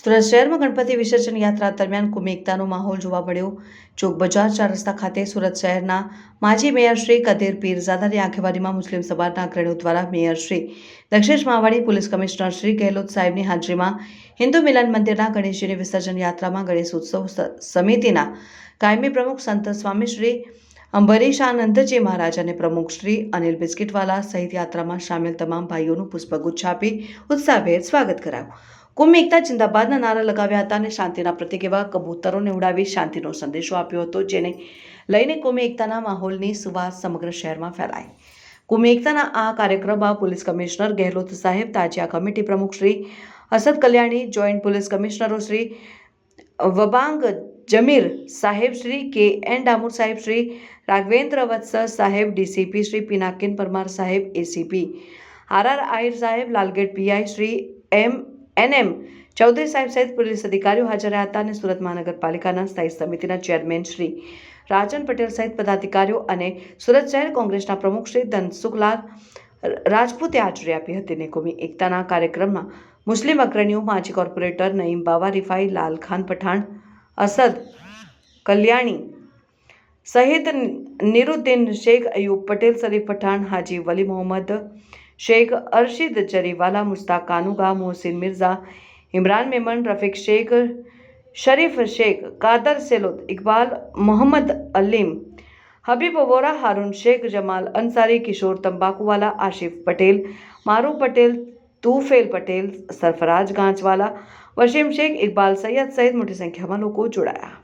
સુરત શહેરમાં ગણપતિ વિસર્જન યાત્રા દરમિયાન કુમિકતાનો માહોલ જોવા મળ્યો. ચોક બજાર ચાર રસ્તા ખાતે સુરત શહેરના માજી મેયર શ્રી કદીર પીરઝાદાની આગેવાનીમાં મુસ્લિમ સમાજના અગ્રણીઓ દ્વારા mayor Shri Dakshesh Mavadi police commissioner Shri Gehlot સાહેબની હાજરીમાં હિન્દુ મિલન મંદિરના ગણેશજીની વિસર્જન યાત્રામાં ગણેશ ઉત્સવ સમિતિના કાયમી પ્રમુખ સંત સ્વામી શ્રી અંબરીશાનંદજી મહારાજ અને પ્રમુખ શ્રી અનિલ બિસ્કિટવાલા સહિત યાત્રામાં સામેલ તમામ ભાઈઓનું પુષ્પગુચ્છ આપી ઉત્સાહભેર સ્વાગત કરાયું. કુંભ એકતા, જિંદાબાદના નારા લગાવ્યા હતા અને શાંતિના પ્રતિક એવા કબૂતરોને ઉડાવી શાંતિનો સંદેશો આપ્યો હતો, જેને લઈને કુમે એકતાના માહોલની સુવાસ સમગ્ર શહેરમાં ફેલાઈ. કુમે એકતાના આ કાર્યક્રમમાં પોલીસ કમિશનર ગેહલોત સાહેબ, તાજિયા કમિટી પ્રમુખ શ્રી અસદ કલ્યાણી, જોઈન્ટ પોલીસ કમિશનરો શ્રી વબાંગ જમીર સાહેબ શ્રી, કે એન ડામોર સાહેબ શ્રી, રાઘવેન્દ્ર વત્સ સાહેબ, ડીસીપી શ્રી પિનાકિન પરમાર સાહેબ, એસીપી આર આર આહિર સાહેબ, Lalgate PI Shri M N M Chaudhari સાહેબ સહિત પોલીસ અધિકારીઓ હાજર રહ્યા હતા અને સુરત મહાનગરપાલિકાના સ્થાયી સમિતિના ચેરમેન શ્રી રાજન પટેલ સહિત પદાધિકારીઓ અને સુરત શહેર કોંગ્રેસના પ્રમુખ શ્રી ધનસુખલાલ રાજપૂતે હાજરી આપી હતી ને એકતાના કાર્યક્રમમાં મુસ્લિમ અગ્રણીઓ માજી કોર્પોરેટર નઈમ બાવા, રિફાઈ લાલ ખાન પઠાણ, અસદ કલ્યાણી સહિત નિરુદ્દીન શેખ, અયુબ પટેલ, શરીફ પઠાણ, હાજી વલી મોહમ્મદ शेख अरशिद चरीवाला मुश्ताक कानूगा, मोहसिन मिर्ज़ा, इमरान मेमन, रफीक शेख, शरीफ शेख, कादर सेलुत, इकबाल मोहम्मद अलीम, हबीब वोरा हारून शेख, जमाल अंसारी, किशोर तंबाकूवाला, आशिफ पटेल, मारू पटेल, तूफेल पटेल, सरफराज गांचवाला वशीम शेख, इकबाल सैयद सहित मोटी संख्या में लोगों जुड़ाया।